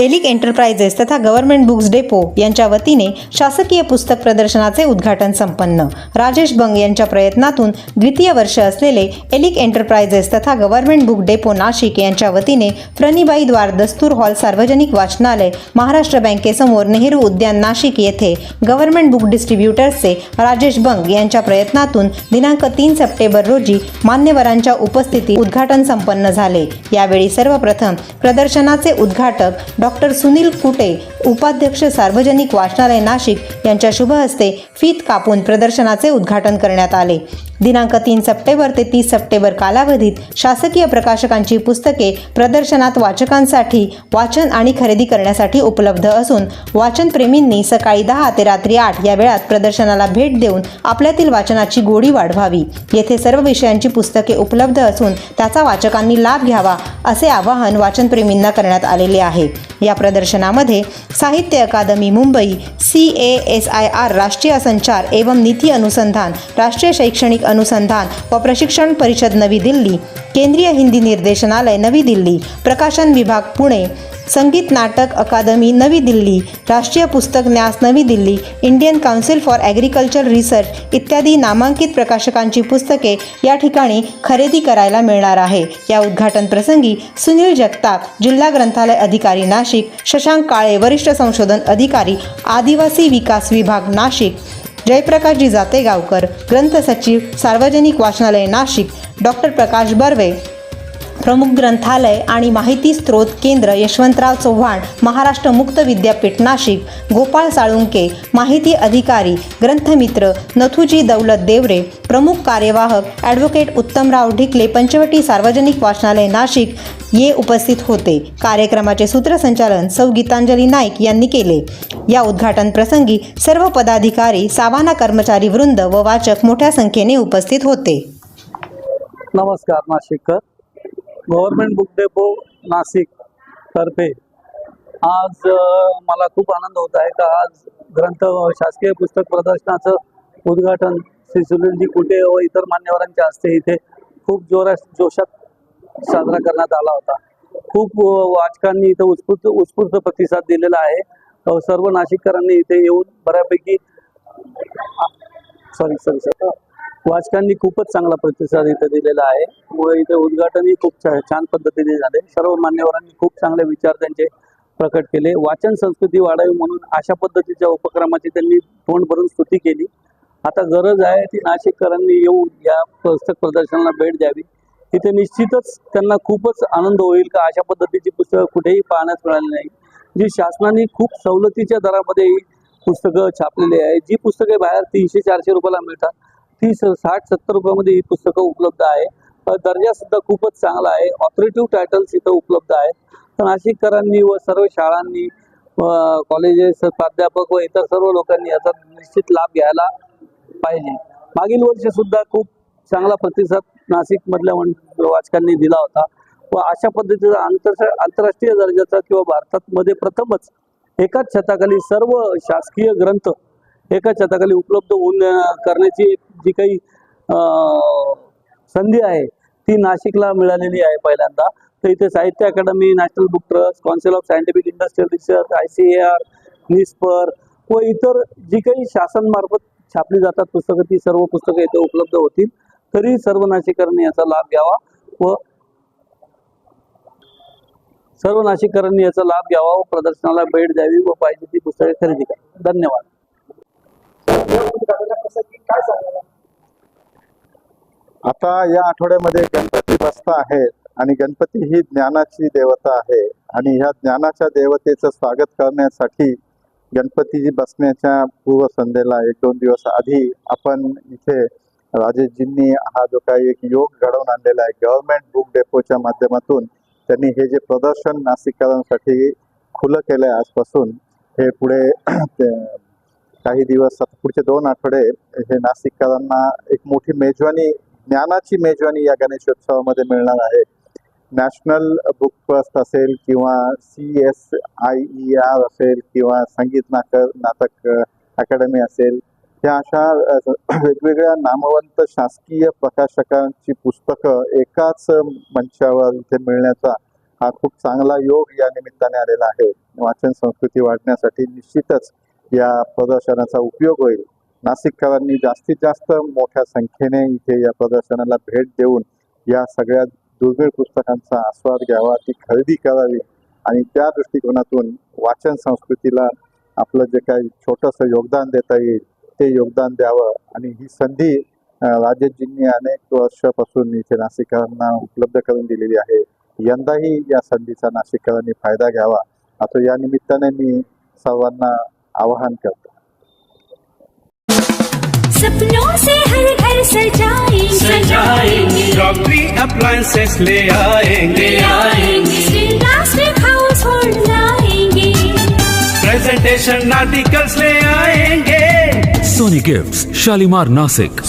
Alick enterprises तथा government books depot यांच्या वतीने शासकीय पुस्तक प्रदर्शनाचे उद्घाटन संपन्न. राजेश बंग यांच्या प्रयत्नातून द्वितीय वर्ष असलेले एलिक एंटरप्राइजेस तथा गव्हर्नमेंट बुक डेपो नाशिक यांच्या वतीने फ्रणीबाई द्वार दस्तूर हॉल सार्वजनिक वाचनालय महाराष्ट्र बँकेसमोर नेहरू उद्यान नाशिक येथे गव्हर्नमेंट बुक डिस्ट्रीब्युटर्सचे राजेश बंग यांच्या प्रयत्नातून दिनांक तीन सप्टेंबर रोजी मान्यवरांच्या उपस्थितीत उद्घाटन संपन्न झाले. यावेळी सर्वप्रथम प्रदर्शनाचे उद्घाटक डॉक्टर सुनील कुटे उपाध्यक्ष सार्वजनिक वाचनालय नाशिक यांच्या शुभ हस्ते फीत कापून प्रदर्शनाचे उद्घाटन करण्यात आले. दिनांक तीन सप्टेंबर ते तीस सप्टेंबर कालावधीत शासकीय प्रकाशकांची पुस्तके प्रदर्शनात वाचकांसाठी वाचन आणि खरेदी करण्यासाठी उपलब्ध असून वाचनप्रेमींनी सकाळी दहा ते रात्री आठ या वेळात प्रदर्शनाला भेट देऊन आपल्यातील वाचनाची गोडी वाढवावी. येथे सर्व विषयांची पुस्तके उपलब्ध असून त्याचा वाचकांनी लाभ घ्यावा असे आवाहन वाचनप्रेमींना करण्यात आलेले आहे. या प्रदर्शनामध्ये Sahitya Akademi Mumbai C A S I R राष्ट्रीय संचार एवं नीती अनुसंधान राष्ट्रीय शैक्षणिक अनुसंधान व प्रशिक्षण परिषद नवी दिल्ली केंद्रीय हिंदी निर्देशनालय नवी दिल्ली प्रकाशन विभाग पुणे संगीत नाटक अकादमी नवी दिल्ली राष्ट्रीय पुस्तक न्यास नवी Delhi Indian council for agriculture research इत्यादी नामांकित प्रकाशकांची पुस्तके या ठिकाणी खरेदी करायला मिळणार आहे. या उद्घाटन प्रसंगी सुनील जगताप जिल्हा ग्रंथालय अधिकारी नाशिक शशांक काळे वरिष्ठ संशोधन अधिकारी आदिवासी विकास विभाग नाशिक जयप्रकाशजी जातेगावकर ग्रंथ सचिव सार्वजनिक वाचनालय नाशिक डॉक्टर प्रकाश बर्वे. प्रमुख ग्रंथालय आणि माहिती स्त्रोत केंद्र यशवंतराव चव्हाण महाराष्ट्र मुक्त विद्यापीठ नाशिक गोपाळ साळुंके माहिती अधिकारी ग्रंथमित्र नथुजी दौलत देवरे प्रमुख कार्यवाहक ॲडव्होकेट उत्तमराव ढिकले पंचवटी सार्वजनिक वाचनालय नाशिक ये उपस्थित होते. कार्यक्रमाचे सूत्रसंचालन सौ गीतांजली नाईक यांनी केले. या उद्घाटन प्रसंगी सर्व पदाधिकारी सावाना कर्मचारी वृंद व वाचक मोठ्या संख्येने उपस्थित होते. नमस्कार नाशिककर. गव्हर्नमेंट बुक डेपो नाशिक तर्फे. आज मला खूप आनंद होत आहे का आज ग्रंथ शासकीय पुस्तक प्रदर्शनाचं उद्घाटन श्री सुनीलजी कुटे व इतर मान्यवरांच्या हस्ते इथे खूप जोरात जोशात साजरा करण्यात आला होता. खूप वाचकांनी इथं उत्स्फूर्त उत्स्फूर्त प्रतिसाद दिलेला आहे. सर्व नाशिककरांनी इथे येऊन बऱ्यापैकी सॉरी सॉरी सर वाचकांनी खूपच चांगला प्रतिसाद इथे दिलेला आहे. व इथे उद्घाटनही खूप छान पद्धतीने झाले. सर्व मान्यवरांनी खूप चांगले विचार त्यांचे प्रकट केले. वाचन संस्कृती वाढावी म्हणून अशा पद्धतीच्या उपक्रमाची त्यांनी तोंड भरून स्तुती केली. आता गरज आहे ती नाशिककरांनी येऊन या पुस्तक प्रदर्शनाला भेट द्यावी. तिथे निश्चितच त्यांना खूपच आनंद होईल का अशा पद्धतीची पुस्तकं कुठेही पाहण्यास मिळाली नाही. जी शासनाने खूप सवलतीच्या दरामध्ये पुस्तकं छापलेली आहे. जी पुस्तके बाहेर तीनशे चारशे रुपयाला मिळतात तीस साठ सत्तर रुपयामध्ये ही पुस्तकं उपलब्ध आहे. दर्जा सुद्धा खूपच चांगला आहे. ऑथॉरिटिव्ह टायटल्स इथं उपलब्ध आहेत. तर नाशिककरांनी व सर्व शाळांनी कॉलेजेस प्राध्यापक व इतर सर्व लोकांनी याचा निश्चित लाभ घ्यायला पाहिजे. मागील वर्षी सुद्धा खूप चांगला प्रतिसाद नाशिकमधल्या मधल्या वाचकांनी दिला होता. व अशा पद्धतीचा आंतर आंतरराष्ट्रीय दर्जाचा किंवा भारतात मध्ये प्रथमच एकाच छताखाली सर्व शासकीय ग्रंथ एकाच छताखाली उपलब्ध होऊन करण्याची जी काही संधी आहे ती नाशिकला मिळालेली आहे पहिल्यांदा. तर इथे Sahitya Akademi national book trust council of scientific industrial research I C A R निस्पर व इतर जी काही शासनमार्फत छापली जातात पुस्तकं ती सर्व पुस्तकं इथे उपलब्ध होतील. तरी सर्व नाशिककरांनी याचा लाभ घ्यावा व सर्व नाशिककरांनी याचा लाभ घ्यावा व प्रदर्शनाला भेट द्यावी व पाहिजे ती पुस्तके खरेदी करा धन्यवाद. आता या आठवड्यामध्ये गणपती बसता आहेत आणि गणपती ही ज्ञानाची देवता आहे. आणि ह्या ज्ञानाच्या देवतेचं स्वागत करण्यासाठी गणपती बसण्याच्या पूर्वसंध्येला एक दोन दिवस आधी आपण इथे राजेशजींनी हा जो काही एक योग घडवून आणलेला आहे गव्हर्नमेंट बुक डेपोच्या माध्यमातून त्यांनी हे जे प्रदर्शन नाशिककरांसाठी खुलं केलं आहे आजपासून हे पुढे ते काही दिवस पुढचे दोन आठवडे हे नाशिककरांना एक मोठी मेजवानी ज्ञानाची मेजवानी या गणेशोत्सवामध्ये मिळणार आहे. नॅशनल बुक ट्रस्ट असेल किंवा C S I E R असेल किंवा संगीत नाटक नाटक अकॅडमी असेल या अशा वेगवेगळ्या नामवंत शासकीय प्रकाशकांची पुस्तकं एकाच मंचावर इथे मिळण्याचा हा खूप चांगला योग या निमित्ताने आलेला आहे. वाचन संस्कृती वाढण्यासाठी निश्चितच या प्रदर्शनाचा उपयोग होईल. नाशिककरांनी जास्तीत जास्त मोठ्या संख्येने इथे या प्रदर्शनाला भेट देऊन या सगळ्या दुर्मिळ पुस्तकांचा आस्वाद घ्यावा ती खरेदी करावी आणि त्या दृष्टिकोनातून वाचन संस्कृतीला आपलं जे काही छोटंसं योगदान देता येईल ते योगदान द्यावं आणि ही संधी राजेजींनी राजेशजींनी अनेक वर्षापासून इथे नाशिककरांना उपलब्ध करून दिलेली आहे. यंदाही या संधीचा नाशिककरांनी फायदा घ्यावा. असं या निमित्ताने मी सर्वांना आवाहन करतो सपनों से हर घर सजाएँगे। सजाएँगे। क्रॉकरी अप्लायंसेस ले आएँगे। आएँगे। हाउस होल्ड लाएँगे। प्रेजेंटेशन आर्टिकल्स ले आएँगे। Sony gifts Shalimar Nasik.